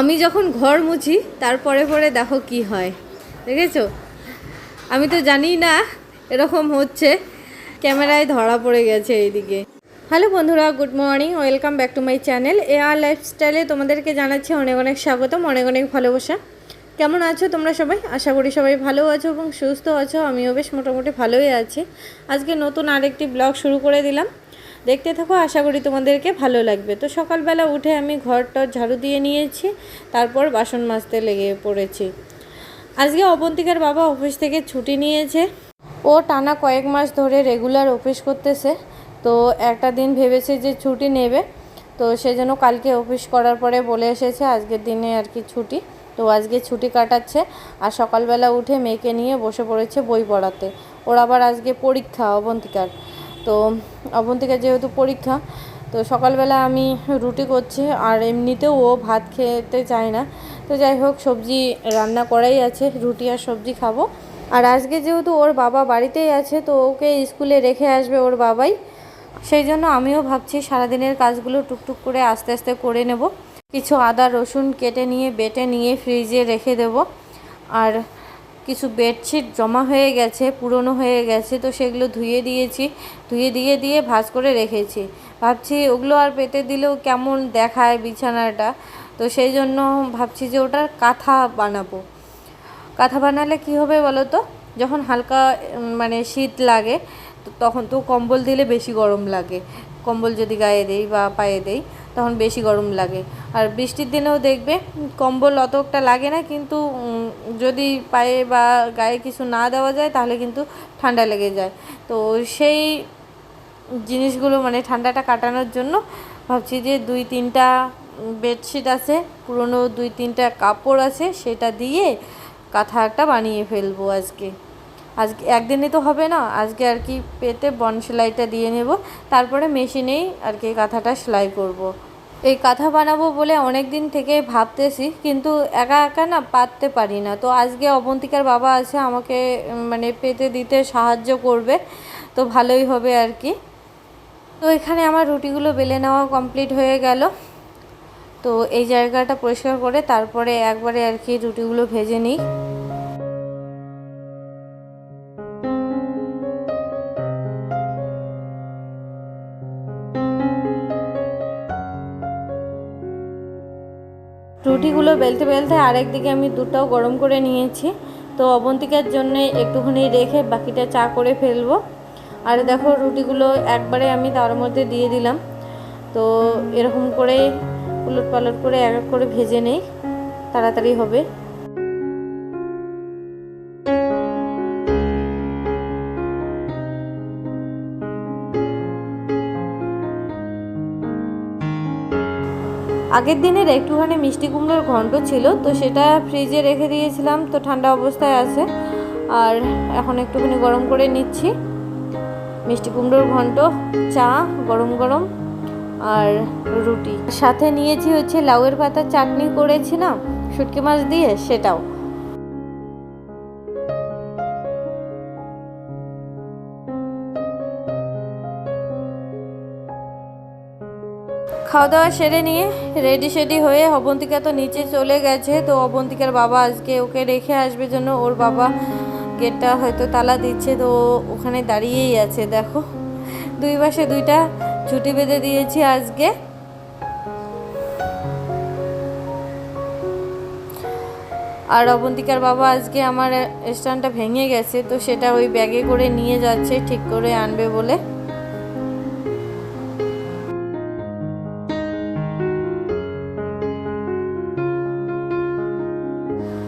আমি যখন ঘর মুছি, তারপরে পরে দেখো কি হয়। দেখেছ? আমি তো জানি না এরকম হচ্ছে। ক্যামেরায় ধরা পড়ে গেছে এইদিকে। হ্যালো বন্ধুরা, good morning, welcome back to my channel এ আর লাইফস্টাইলে তোমাদেরকে জানাচ্ছি অনেক অনেক স্বাগতম, অনেক অনেক ভালোবাসা। কেমন আছো তোমরা সবাই? আশা করি সবাই ভালো আছো এবং সুস্থ আছো। আমিও বেশ মোটামুটি ভালোই আছি। আজকে নতুন আরেকটি ব্লগ শুরু করে দিলাম। দেখতে থাকো, আশা করি তোমাদেরকে ভালো লাগবে। তো সকালবেলা উঠে আমি ঘরটা ঝাড়ু দিয়ে নিয়েছি, তারপর বাসন মাজতে লেগে পড়েছি। আজকে অবন্তিকার বাবা অফিস থেকে ছুটি নিয়েছে। ও টানা কয়েক মাস ধরে রেগুলার অফিস করতেছে, তো একটা দিন ভেবেছে যে ছুটি নেবে, তো সেজন্য কালকে অফিস করার পরে বলে এসেছে আজকের দিনে আর কি ছুটি। তো আজকে ছুটি কাটাচ্ছে আর সকালবেলা উঠে মেয়েকে নিয়ে বসে পড়েছে বই পড়াতে। ওর আবার আজকে পরীক্ষা অবন্তিকার। তো অবন্তিকা যেহেতু পরীক্ষা, তো সকালবেলা আমি রুটি করছি আর এমনিতেও ও ভাত খেতে চায় না। তো যাই হোক, সবজি রান্না করাই আছে, রুটি আর সবজি খাব। আর আজকে যেহেতু ওর বাবা বাড়িতেই আছে, তো ওকে স্কুলে রেখে আসবে ওর বাবাই। সেই জন্য আমিও ভাবছি সারাদিনের কাজগুলো টুকটুক করে আস্তে আস্তে করে নেব। কিছু আদা, রসুন কেটে নিয়ে, বেটে নিয়ে ফ্রিজে রেখে দেব। আর কিছু বেডশিট জমা হয়ে গেছে, পুরনো হয়ে গেছে, তো সেগুলো ধুয়ে দিয়েছি। ধুয়ে দিয়ে দিয়ে ভাঁজ করে রেখেছি। ভাবছি ওগুলো আর পেতে দিলেও কেমন দেখায় বিছানাটা। তো সেই জন্য ভাবছি যে ওটার কাঁথা বানাবো। কাঁথা বানালে কি হবে বলো তো যখন হালকা মানে শীত লাগে তখন তো কম্বল দিলে বেশি গরম লাগে। কম্বল যদি গায়ে দেই বা পায়ে দেই, তখন বেশি গরম লাগে। আর বৃষ্টির দিনেও দেখবে, কম্বল অতটা লাগে না, কিন্তু যদি পায়ে বা গায়ে কিছু না দেওয়া যায়, তাহলে কিন্তু ঠান্ডা লেগে যায়। তো সেই জিনিসগুলো মানে ঠান্ডাটা কাটানোর জন্য ভাবছি যে দুই তিনটা বেডশিট আছে, পুরনো দুই তিনটা কাপড় আছে, সেটা দিয়ে কাঁথা একটা বানিয়ে ফেলব আজকে। আজকে একদিনে তো হবে না, আজকে আর কি পেতে বন সেলাইটা দিয়ে নেব, তারপরে মেশিনেই আর কি কাঁথাটা সেলাই করব। এই কাঁথা বানাবো বলে অনেক দিন থেকে ভাবতেছি, কিন্তু একা একা না পারতে পারি না। তো আজকে অবন্তিকার বাবা আছে, আমাকে মানে পেতে দিতে সাহায্য করবে, তো ভালোই হবে আর কি। তো এখানে আমার রুটিগুলো বেলে নেওয়া কমপ্লিট হয়ে গেল। তো এই জায়গাটা পরিষ্কার করে তারপরে একবারে আর কি রুটিগুলো ভেজে নিই। রুটিগুলো বেলতে বেলতে আরেক দিকে আমি দুধটাও গরম করে নিয়েছি। তো অবন্তিকার জন্য একটুখানি রেখে বাকিটা চা করে ফেলব। আর দেখো রুটিগুলো একবারে আমি তার মধ্যে দিয়ে দিলাম। তো এরকম করে উলট পালট করে এক এক করে ভেজে নেই। তাড়াতাড়ি হবে। আগের দিনের একটুখানি মিষ্টি কুমড়োর ঘন্ট ছিল, তো সেটা ফ্রিজে রেখে দিয়েছিলাম, তো ঠান্ডা অবস্থায় আছে। আর এখন একটুখানি গরম করে নিচ্ছি। মিষ্টি কুমড়োর ঘন্ট চা, গরম গরম, আর রুটি। সাথে নিয়েছি হচ্ছে লাউয়ের পাতা চাটনি করেছিলাম, শুটকি মাছ দিয়ে সেটাও। খাওয়া দাওয়া সেরে নিয়ে রেডি সেডি হয়ে অবন্তিকা তো নিচে চলে গেছে। তো অবন্তিকার বাবা আজকে ওকে রেখে আসবে জন্য। ওর বাবা গেটটা হয়তো তালা দিচ্ছে। তো ওখানে দাঁড়িয়েই আছে, দেখো। দুই পাশে দুইটা ছুটি বেঁধে দিয়েছি আজকে। আর অবন্তিকার বাবা আজকে আমার স্ট্যান্ডটা ভেঙে গেছে। তো সেটা ওই ব্যাগে করে নিয়ে যাচ্ছে, ঠিক করে আনবে বলে।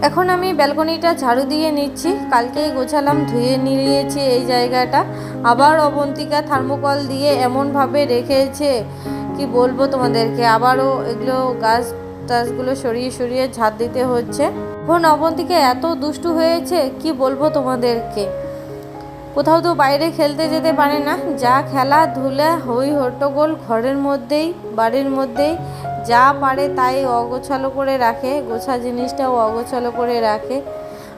এখন আমি ব্যালকনিটা ঝাড়ু দিয়ে নিচ্ছি। কালকেই গোছালাম, ধুয়ে নিয়েছি এই জায়গাটা। আবার অবন্তিকা থার্মোকল দিয়ে এমনভাবে রেখেছে, কি বলব তোমাদেরকে? আবারও এগুলো গাছ টাছগুলো সরিয়ে সরিয়ে ঝাড় দিতে হচ্ছে। এখন অবন্তিকা এত দুষ্টু হয়েছে, কি বলব তোমাদেরকে? কোথাও তো বাইরে খেলতে যেতে পারে না। যা খেলা, ধুলা, হই হট্টগোল ঘরের মধ্যেই, বাড়ির মধ্যেই, যা পারে তাই অগোছালো করে রাখে, গোছা জিনিসটাও অগোছালো করে রাখে।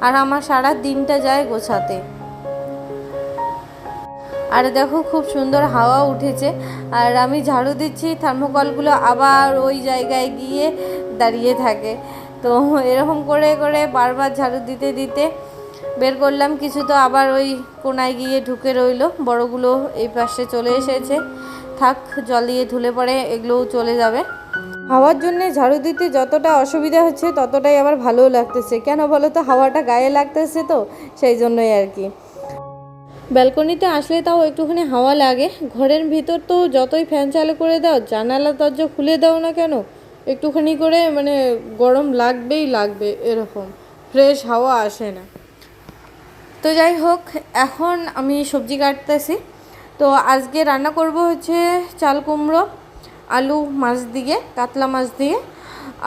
আর আমার সারা দিনটা যায় গোছাতে। আর দেখো খুব সুন্দর হাওয়া উঠেছে। আর আমি ঝাড়ু দিচ্ছি, থার্মোকলগুলো আবার ওই জায়গায় গিয়ে দাঁড়িয়ে থাকে। তো এরকম করে করে বারবার ঝাড়ু দিতে দিতে বের করলাম, কিছু তো আবার ওই কোনায় গিয়ে ঢুকে রইল। বড়গুলো এই পাশে চলে এসেছে। থাক, জল দিয়ে ধুলে পরে এগুলোও চলে যাবে। হাওয়ার জন্য ঝাড়ু দিতে যতটা অসুবিধা হচ্ছে, ততটাই আবার ভালোও লাগতেছে। কেন বলো তো, হাওয়াটা গায়ে লাগতেছে তো, সেই জন্যই আর কি। ব্যালকনিতে আসলে তাও একটুখানি হাওয়া লাগে। ঘরের ভিতর তো যতই ফ্যান চালু করে দাও, জানালা, দরজা খুলে দাও না কেন, একটুখানি করে মানে গরম লাগবেই লাগবে, এরকম। ফ্রেশ হাওয়া আসে না। তো যাই হোক, এখন আমি সবজি কাটতেছি। তো আজকে রান্না করব হচ্ছে চাল কুমড়ো, আলু মাছ দিয়ে, কাতলা মাছ দিয়ে।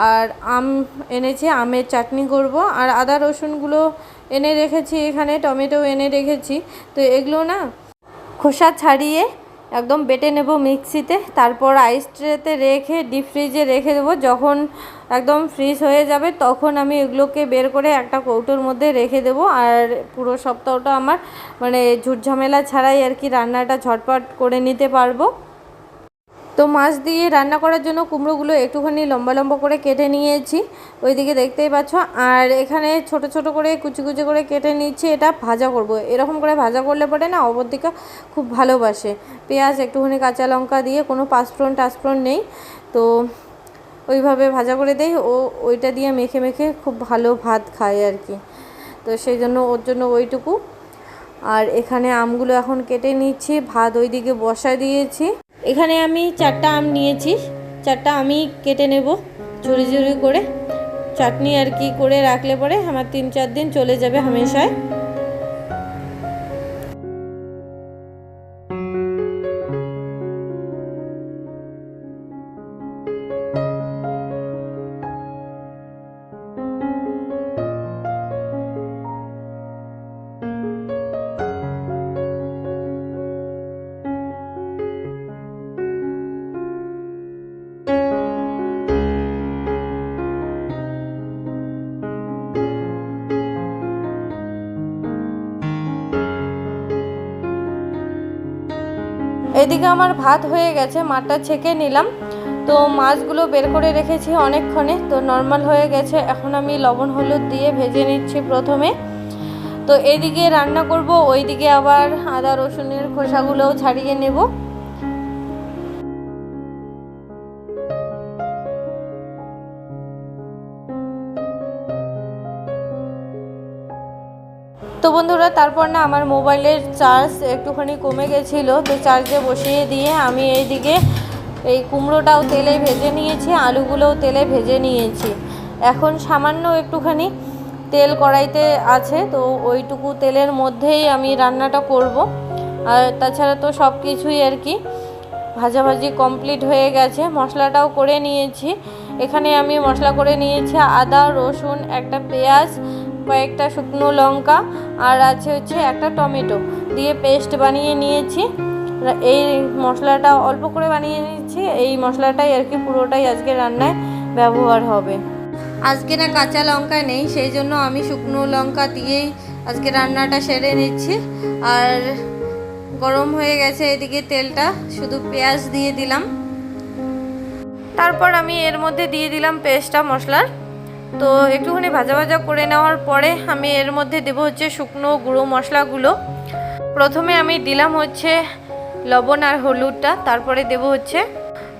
আর আম এনেছি, আমের চাটনি করব। আর আদা রসুনগুলো এনে রেখেছি এখানে, টমেটো এনে রেখেছি। তো এগুলো না খোসা ছাড়িয়ে একদম বেটে নেব মিক্সিতে, তারপর আইস ট্রেতে রেখে ডিপ ফ্রিজে রেখে দেবো। যখন একদম ফ্রিজ হয়ে যাবে, তখন আমি এগুলোকে বের করে একটা কৌটোর মধ্যে রেখে দেব। আর পুরো সপ্তাহটা আমার মানে ঝুটঝামেলা ছাড়াই আর কি রান্নাটা ঝটপট করে নিতে পারব। তো মাছ দিয়ে রান্না করার জন্য কুমড়োগুলো একটুখানি লম্বা লম্বা করে কেটে নিয়েছি। ওইদিকে দেখতেই পাচ্ছ, আর এখানে ছোট ছোট করে, কুচি কুচি করে কেটে নিচ্ছি, এটা ভাজা করব। এরকম করে ভাজা করলে পরে না অবদিকা খুব ভালোবাসে। পেঁয়াজ, একটুখানি কাঁচা লঙ্কা দিয়ে কোনো পাঁচফোড়ন টাচফোড়ন নেই, তো ওইভাবে ভাজা করে দেয় ও, ওইটা দিয়ে মেখে মেখে খুব ভালো ভাত খায় আর কি। তো সেই জন্য ওর জন্য ওইটুকু। আর এখানে আমগুলো এখন কেটে নিচ্ছি, ভাত ওইদিকে বসা দিয়েছি। এখানে আমি চারটা আম নিয়েছি। চারটা আমি কেটে নেব ঝুড়ি ঝুড়ি করে। চাটনি আর কি করে রাখলে পরে আমার তিন চার দিন চলে যাবে হামেশায়। এদিকে আমার ভাত হয়ে গেছে, মাঠটা ছেঁকে নিলাম। তো মাছগুলো বের করে রেখেছি অনেকক্ষণে। তো নর্মাল হয়ে গেছে, এখন আমি লবণ হলুদ দিয়ে ভেজে নিচ্ছি প্রথমে। তো এদিকে রান্না করব, ওইদিকে আবার আদা রসুনের খোসাগুলোও ছাড়িয়ে নেব। তো বন্ধুরা, তারপর না আমার মোবাইলের চার্জ একটুখানি কমে গেছিল। তো চার্জে বসিয়ে দিয়ে আমি এইদিকে এই কুমড়োটাও তেলে ভেজে নিয়েছি, আলুগুলোও তেলে ভেজে নিয়েছি। এখন সামান্য একটুখানি তেল কড়াইতে আছে, তো ওইটুকু তেলের মধ্যেই আমি রান্নাটা করব। আর তাছাড়া তো সব কিছুই আর কি ভাজাভাজি কমপ্লিট হয়ে গেছে। মশলাটাও করে নিয়েছি। এখানে আমি মশলা করে নিয়েছি আদা, রসুন, একটা পেঁয়াজ কয়েকটা শুকনো লঙ্কা আর আছে হচ্ছে একটা টমেটো দিয়ে পেস্ট বানিয়ে নিয়েছি। এই মশলাটা অল্প করে বানিয়ে নিয়েছি, এই মশলাটাই আর কি পুরোটাই আজকে রান্নায় ব্যবহার হবে। আজকে না কাঁচা লঙ্কা নেই, সেই জন্য আমি শুকনো লঙ্কা দিয়েই আজকে রান্নাটা সেরে নিচ্ছি। আর গরম হয়ে গেছে, এদিকে তেলটা শুধু পেঁয়াজ দিয়ে দিলাম। তারপর আমি এর মধ্যে দিয়ে দিলাম পেস্টটা মশলার। তো একটুখানি ভাজা ভাজা করে নেওয়ার পরে আমি এর মধ্যে দেবো হচ্ছে শুকনো গুঁড়ো মশলাগুলো। প্রথমে আমি দিলাম হচ্ছে লবণ আর হলুদটা, তারপরে দেবো হচ্ছে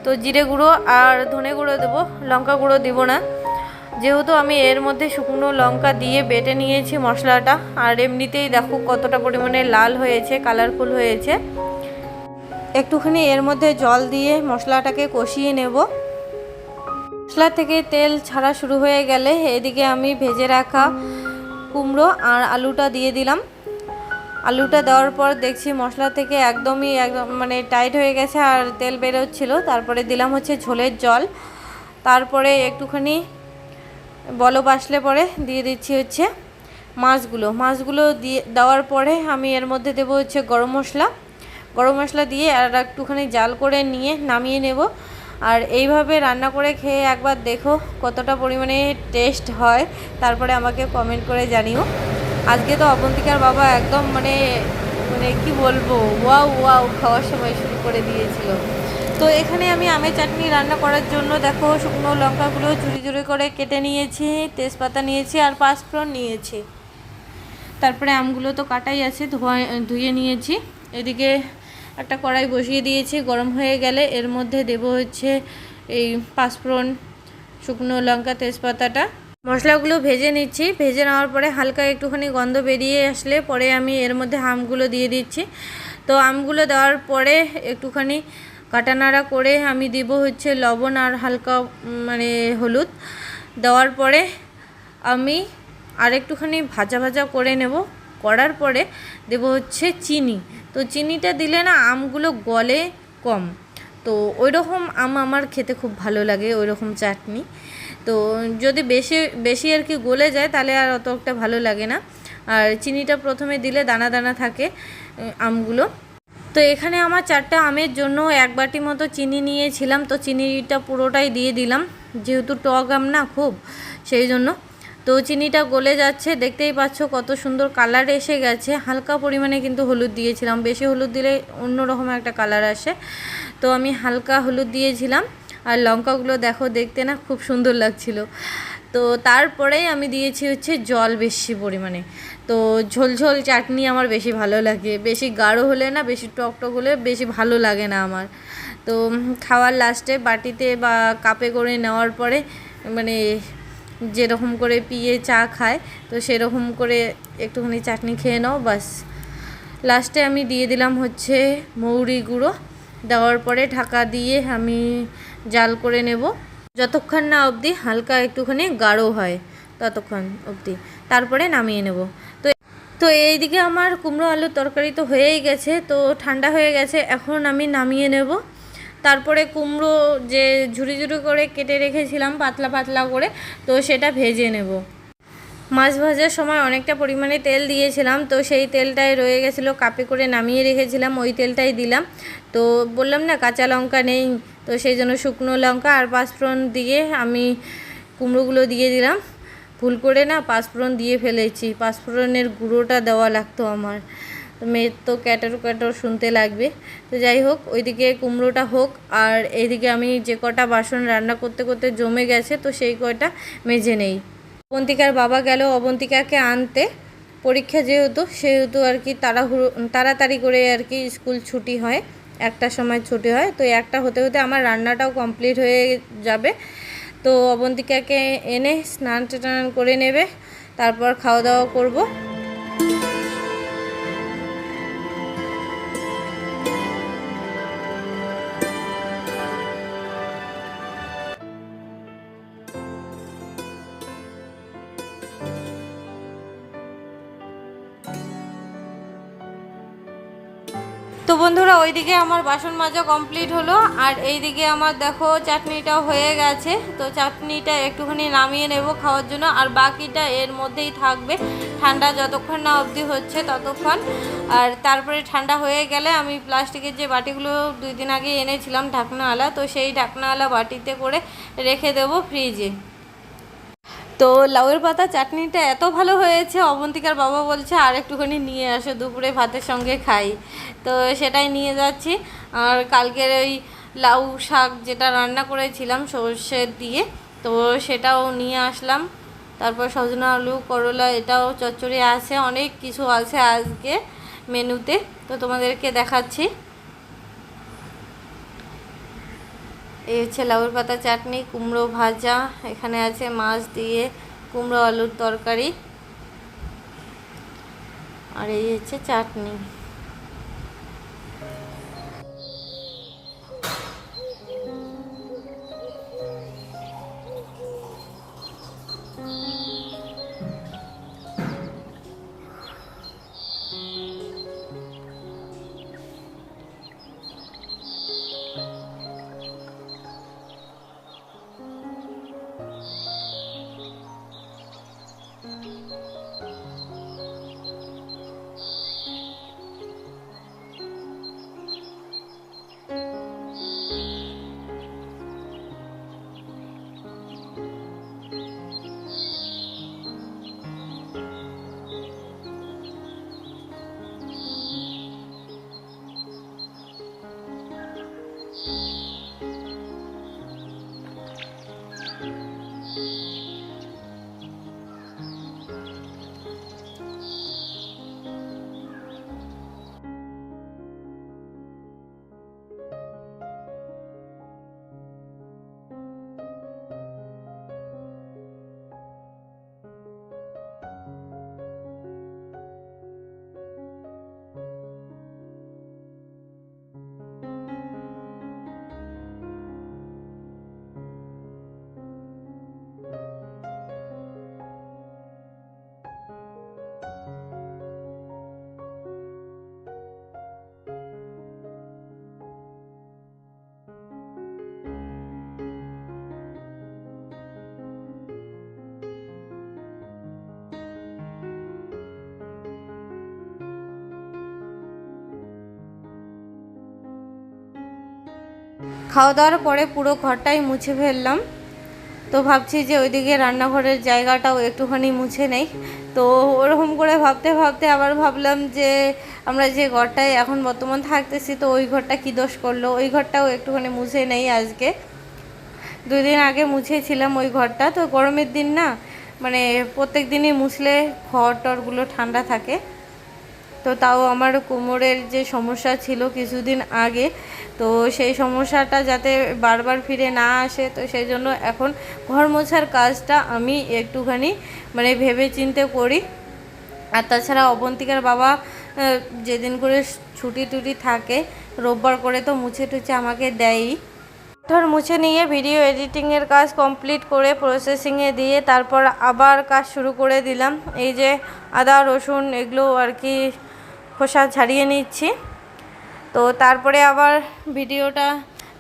তো জিরে গুঁড়ো আর ধনে গুঁড়ো দেবো, লঙ্কা গুঁড়ো দেবো না। যেহেতু আমি এর মধ্যে শুকনো লঙ্কা দিয়ে বেটে নিয়েছি মশলাটা, আর এমনিতেই দেখো কতটা পরিমাণে লাল হয়েছে কালারফুল হয়েছে। একটুখানি এর মধ্যে জল দিয়ে মশলাটাকে কষিয়ে নেব। মশলা থেকে তেল ছাড়া শুরু হয়ে গেলে এদিকে আমি ভেজে রাখা কুমড়ো আর আলুটা দিয়ে দিলাম। আলুটা দেওয়ার পর দেখছি মশলা থেকে একদমই একদম মানে টাইট হয়ে গেছে আর তেল বেরোচ্ছিল। তারপরে দিলাম হচ্ছে ঝোলের জল। তারপরে একটুখানি বলব আসলে পরে দিয়ে দিচ্ছি হচ্ছে মাছগুলো। মাছগুলো দিয়ে, দেওয়ার পরে আমি এর মধ্যে দেবো হচ্ছে গরম মশলা। গরম মশলা দিয়ে আর একটুখানি জাল করে নিয়ে নামিয়ে নেব। আর এইভাবে রান্না করে খেয়ে একবার দেখো কতটা পরিমাণে টেস্ট হয়। তারপরে আমাকে কমেন্ট করে জানিও। আজকে তো অবন্তিকার বাবা একদম মানে মানে কি বলব ওয়াও ওয়াও খাওয়ার সময় শুরু করে দিয়েছিল। তো এখানে আমি আমের চাটনি রান্না করার জন্য দেখো শুকনো লঙ্কাগুলো চুরি চুরি করে কেটে নিয়েছি, তেজপাতা নিয়েছি আর পাঁচফোড়ন নিয়েছি। তারপরে আমগুলো তো কাটাই আছে, ধোয়া, ধুয়ে নিয়েছি। এদিকে একটা কড়াই বসিয়ে দিয়েছি, গরম হয়ে গেলে এর মধ্যে দেব হচ্ছে এই পাঁচফোড়ন শুকনো লঙ্কা তেজপাতাটা। মশলাগুলো ভেজে নিচ্ছি, ভেজে নেওয়ার পরে হালকা একটুখানি গন্ধ বেরিয়ে আসলে পরে আমি এর মধ্যে আমগুলো দিয়ে দিচ্ছি। তো আমগুলো দেওয়ার পরে একটুখানি কাটা নাড়া করে আমি দিব হচ্ছে লবণ আর হালকা মানে হলুদ। দেওয়ার পরে আমি আর একটুখানি ভাজা ভাজা করে নেব। করার পরে দেব হচ্ছে চিনি। তো চিনিটা দিলে না আমগুলো গলে কম। তো ওই রকম আম আমার খেতে খুব ভালো লাগে ওই রকম চাটনি। তো যদি বেশি বেশি আর কি গলে যায় তাহলে আর অত একটা ভালো লাগে না। আর চিনিটা প্রথমে দিলে দানা দানা থাকে আমগুলো। তো এখানে আমার চারটা আমের জন্য এক বাটি মতো চিনি নিয়েছিলাম, তো চিনিটা পুরোটাই দিয়ে দিলাম। যেহেতু টক আম না খুব, সেই জন্য। তো চিনিটা গলে যাচ্ছে, দেখতেই পাচ্ছ কত সুন্দর কালার এসে গেছে। হালকা পরিমাণে কিন্তু হলুদ দিয়েছিলাম, বেশি হলুদ দিলে অন্যরকম একটা কালার আসে। তো আমি হালকা হলুদ দিয়েছিলাম, আর লঙ্কাগুলো দেখো দেখতে না খুব সুন্দর লাগছিল। তো তারপরেই আমি দিয়েছি হচ্ছে জল বেশি পরিমাণে। তো ঝোলঝোল চাটনি আমার বেশি ভালো লাগে, বেশি গাঢ় হলে না, বেশি টক টক হলে বেশি ভালো লাগে না আমার। তো খাওয়ার লাস্টে বাটিতে বা কাপে করে নেওয়ার পরে মানে যেরকম করে পিয়ে চা খায়, তো সেরকম করে একটুখানি চাটনি খেয়ে নাও, বাস। লাস্টে আমি দিয়ে দিলাম হচ্ছে মৌরি গুঁড়ো। দেওয়ার পরে ঢাকা দিয়ে আমি জাল করে নেব। যতক্ষণ না অবধি হালকা একটুখানি গাঢ় হয়, ততক্ষণ অবধি। তারপরে নামিয়ে নেব। তো তো এইদিকে আমার কুমড়ো আলুর তরকারি তো হয়েই গেছে, তো ঠান্ডা হয়ে গেছে, এখন আমি নামিয়ে নেব। তারপরে কুমড়ো যে ঝুড়ি ঝুড়ি করে কেটে রেখেছিলাম, পাতলা পাতলা করে, তো সেটা ভেজে নেব। মাছ ভাজার সময় অনেকটা পরিমাণে তেল দিয়েছিলাম, তো সেই তেলটাই রয়ে গেছিল, কাপে করে নামিয়ে রেখেছিলাম, ওই তেলটাই দিলাম। তো বললাম না, কাঁচা লঙ্কা নেই, তো সেই জন্য শুকনো লঙ্কা আর পাঁচফোড়ন দিয়ে আমি কুমড়োগুলো দিয়ে দিলাম। ভুল করে না পাঁচফোড়ন দিয়ে ফেলেছি, পাঁচফোড়নের গুঁড়োটা দেওয়া লাগতো আমার। তো মেয়ের তো ক্যাটার ক্যাটার শুনতে লাগবে। তো যাই হোক, ওইদিকে কুমড়োটা হোক, আর এইদিকে আমি যে কটা বাসন রান্না করতে করতে জমে গেছে, তো সেই কয়টা মেজে নেই। অবন্তিকার বাবা গেল অবন্তিকাকে আনতে। পরীক্ষা যেহেতু, সেহেতু আর কি তাড়াহুড়ো, তাড়াতাড়ি করে আর কি স্কুল ছুটি হয়। একটা সময় ছুটি হয়, তো একটা হতে হতে আমার রান্নাটাও কমপ্লিট হয়ে যাবে। তো অবন্তিকাকে এনে স্নান টান করে নেবে, তারপর খাওয়া দাওয়া করব। ওইদিকে আমার বাসন মাজা কমপ্লিট হলো, আর এইদিকে আমার দেখো চাটনিটাও হয়ে গেছে। তো চাটনিটা একটুখানি নামিয়ে নেব খাওয়ার জন্য, আর বাকিটা এর মধ্যেই থাকবে। ঠান্ডা যতক্ষণ না অবধি হচ্ছে ততক্ষণ। আর তারপরে ঠান্ডা হয়ে গেলে আমি প্লাস্টিকের যে বাটিগুলো দুই দিন আগে এনেছিলাম ঢাকনাওয়ালা, তো সেই ঢাকনাওয়ালা বাটিতে করে রেখে দেবো ফ্রিজে। তো লাউয়ের পাতা চাটনিটা এত ভালো হয়েছে, অবন্তিকার বাবা বলছে, আর একটুখানি নিয়ে আসো, দুপুরে ভাতের সঙ্গে খাই। তো সেটাই নিয়ে যাচ্ছি। আর কালকের ওই লাউ শাক যেটা রান্না করেছিলাম সর্ষে দিয়ে, তো সেটাও নিয়ে আসলাম। তারপর সজনা আলু, করলা, এটাও চচ্চড়ি আছে, অনেক কিছু আছে আজকে মেনুতে। তো তোমাদেরকে দেখাচ্ছি। এই হচ্ছে লাউর পাতা চাটনি, কুমড়ো ভাজা, এখানে আছে মাছ দিয়ে কুমড়ো আলুর তরকারি। আর এই হচ্ছে চাটনি। খাওয়া দাওয়ার পরে পুরো ঘরটাই মুছে ফেললাম। তো ভাবছি যে ওইদিকে রান্নাঘরের জায়গাটাও একটুখানি মুছে নেই। তো ওরকম করে ভাবতে ভাবতে আবার ভাবলাম যে আমরা যে ঘরটায় এখন বর্তমান থাকতেছি, তো ওই ঘরটা কী দোষ করল? ওই ঘরটাও একটুখানি মুছে নেই আজকে। দুই দিন আগে মুছেছিলাম ওই ঘরটা। তো গরমের দিন না মানে প্রত্যেক দিনই মুছলে ঘর টরগুলো ঠান্ডা থাকে। তো তাও আমার কোমরের যে সমস্যা ছিল কিছুদিন আগে, তো সেই সমস্যাটা যাতে বারবার ফিরে না আসে, তো সেই জন্য এখন ঘর মোছার কাজটা আমি একটুখানি মানে ভেবে চিন্তে করি। আর তাছাড়া অবন্তিকার বাবা যেদিন করে ছুটি টুটি থাকে, রোববার করে তো মুছে টুছে আমাকে দেয়ই। ধর মুছে নিয়ে ভিডিও এডিটিংয়ের কাজ কমপ্লিট করে প্রসেসিংয়ে দিয়ে তারপর আবার কাজ শুরু করে দিলাম। এই যে আদা, রসুন এগুলো আর কি খোসা ছাড়িয়ে নিচ্ছি। তো তারপরে আবার ভিডিওটা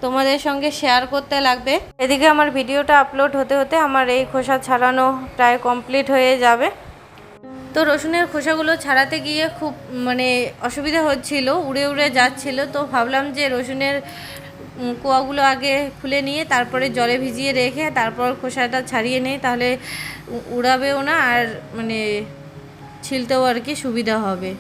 তোমাদের সঙ্গে শেয়ার করতে লাগবে। এদিকে আমার ভিডিওটা আপলোড হতে হতে আমার এই খোসা ছাড়ানো প্রায় কমপ্লিট হয়ে যাবে। তো রসুনের খোসাগুলো ছাড়াতে গিয়ে খুব মানে অসুবিধা হচ্ছিল, উড়ে উড়ে যাচ্ছিল। তো ভাবলাম যে রসুনের কোয়াগুলো আগে খুলে নিয়ে তারপরে জলে ভিজিয়ে রেখে তারপর খোসাটা ছাড়িয়ে নেই, তাহলে উড়াবেও না আর মানে ছিলতেও আর কি সুবিধা হবে।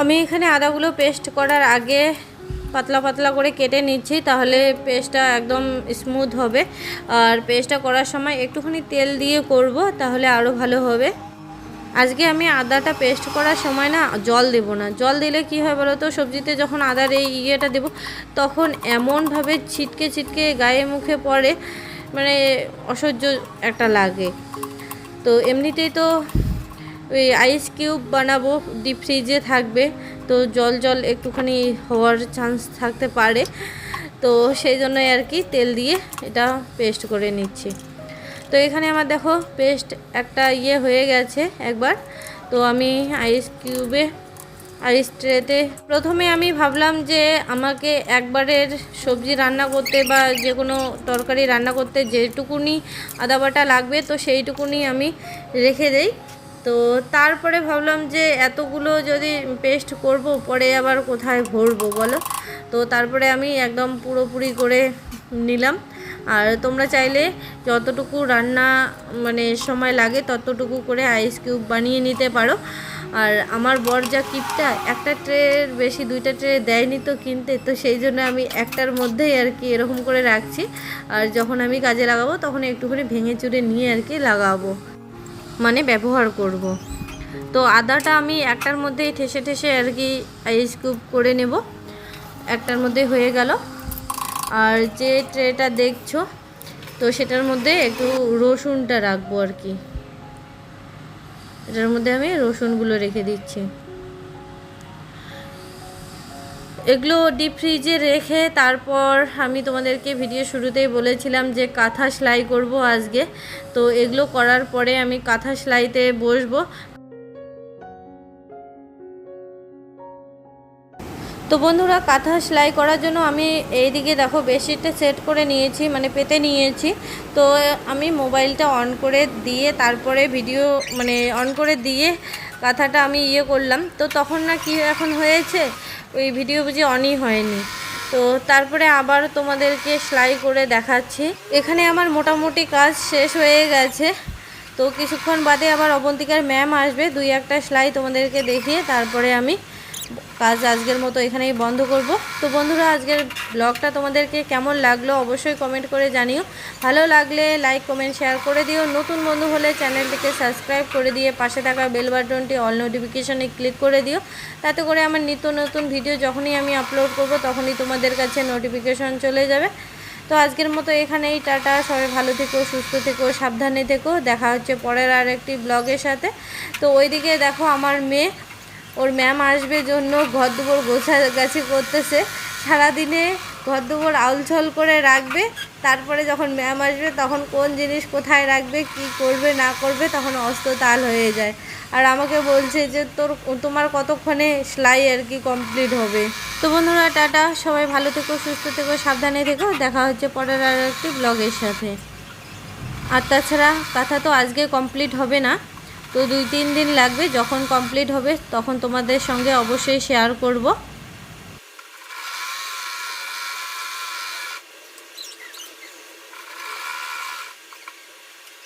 আমি এখানে আদাগুলো পেস্ট করার আগে পাতলা পাতলা করে কেটে নিচ্ছি, তাহলে পেস্টটা একদম স্মুথ হবে। আর পেস্টটা করার সময় একটুখানি তেল দিয়ে করব, তাহলে আরও ভালো হবে। আজকে আমি আদাটা পেস্ট করার সময় না জল দেব না। জল দিলে কি হয় বলো তো, সবজিতে যখন আদার এই ইয়েটা দেব, তখন এমনভাবে ছিটকে ছিটকে গায়ে মুখে পড়ে মানে অসহ্য একটা লাগে। তো এমনিতেই তো ওই আইস কিউব বানাবো ডিপ ফ্রিজে থাকবে। তো জল জল একটুখানি হওয়ার চান্স থাকতে পারে। তো সেই জন্যই আর কি তেল দিয়ে এটা পেস্ট করে নিচ্ছি। তো এখানে আমার দেখো পেস্ট একটা ইয়ে হয়ে গেছে একবার। তো আমি আইস কিউবে আইস ট্রেতে প্রথমে আমি ভাবলাম যে আমাকে একবারের সবজি রান্না করতে বা যে কোনো তরকারি রান্না করতে যেটুকুনি আদা বাটা লাগবে, তো সেইটুকুনি আমি রেখে দেই। তো তারপরে ভাবলাম যে এতগুলো যদি পেস্ট করব, পরে আবার কোথায় ভরবো বলো? তো তারপরে আমি একদম পুরোপুরি করে নিলাম। আর তোমরা চাইলে যতটুকু রান্না মানে সময় লাগে ততটুকু করে আইস কিউব বানিয়ে নিতে পারো। আর আমার বর যা কিপটা, একটা ট্রের বেশি দুইটা ট্রে দেয়নি তো কিনতে, তো সেই জন্য আমি একটার মধ্যেই আর কি এরকম করে রাখছি। আর যখন আমি কাজে লাগাবো তখন একটুখানি ভেঙে চুরে নিয়ে আর কি লাগাবো। মানে ব্যবহার করব। তো আদাটা আমি একটার মধ্যেই ঠেসে ঠেসে আর কি কিউব করে নেব। একটার মধ্যে হয়ে গেল। আর যে ট্রেটা দেখছ, তো সেটার মধ্যে একটু রসুনটা রাখব আর কি। এটার মধ্যে আমি রসুনগুলো রেখে দিচ্ছি। এগুলো ডিপ ফ্রিজে রেখে তারপর আমি তোমাদেরকে ভিডিও শুরুতেই বলেছিলাম যে কাঁথা সেলাই করব আজকে। তো এগুলো করার পরে আমি কাঁথা সেলাইতে বসবো। তো বন্ধুরা, কাঁথা সেলাই করার জন্য আমি এইদিকে দেখো বেডশিটটা সেট করে নিয়েছি মানে পেতে নিয়েছি। তো আমি মোবাইলটা অন করে দিয়ে তারপরে ভিডিও মানে অন করে দিয়ে কাঁথাটা আমি ইয়ে করলাম। তো তখন না কি এখন হয়েছে? ওই ভিডিও বুঝি অনই হয়নি। তো তারপরে আবার তোমাদেরকে সেলাই করে দেখাচ্ছি। এখানে আমার মোটামুটি কাজ শেষ হয়ে গেছে। তো কিছুক্ষণ বাদে আবার অবন্তিকার ম্যাম আসবে। দুই একটা সেলাই তোমাদেরকে দেখিয়ে তারপরে আমি কাজ আজকের মতো এখানেই বন্ধ করব। তো বন্ধুরা, আজকের ব্লগটা তোমাদেরকে কেমন লাগল অবশ্যই কমেন্ট করে জানিও। ভালো লাগলে লাইক কমেন্ট শেয়ার করে দিও। নতুন বন্ধু হলে চ্যানেলটিকে সাবস্ক্রাইব করে দিয়ে পাশে থাকা বেল বাটনটি অল নোটিফিকেশনে ক্লিক করে দিও। তাতে করে আমার নিত্য নতুন ভিডিও যখনই আমি আপলোড করব, তখনই তোমাদের কাছে নোটিফিকেশন চলে যাবে। তো আজকের মতো এখানেই, টাটা। সবাই ভালো থেকো, সুস্থ থেকো, সাবধানে থেকো। দেখা হচ্ছে পরের আর একটি ব্লগের সাথে। তো ওইদিকে দেখো আমার মেয়ে ওর ম্যাম আসবে জন্য ঘর দুপুর গোছাগাছি করতেছে। সারাদিনে ঘর দুপুর আউলছল করে রাখবে, তারপরে যখন ম্যাম আসবে তখন কোন জিনিস কোথায় রাখবে, কি করবে, না করবে তখন অস্ত তাল হয়ে যায়। আর আমাকে বলছে যে, তোর, তোমার কতক্ষণে সেলাই আর কি কমপ্লিট হবে? তো বন্ধুরা, টাটা। সবাই ভালো থেকো, সুস্থ থেকো, সাবধানে থেকো। দেখা হচ্ছে পরের আর একটি ব্লগের সাথে। আর তাছাড়া কথা তো আজকে কমপ্লিট হবে না। তো দুই তিন দিন লাগবে যখন কমপ্লিট হবে তখন তোমাদের সঙ্গে অবশ্যই শেয়ার করব।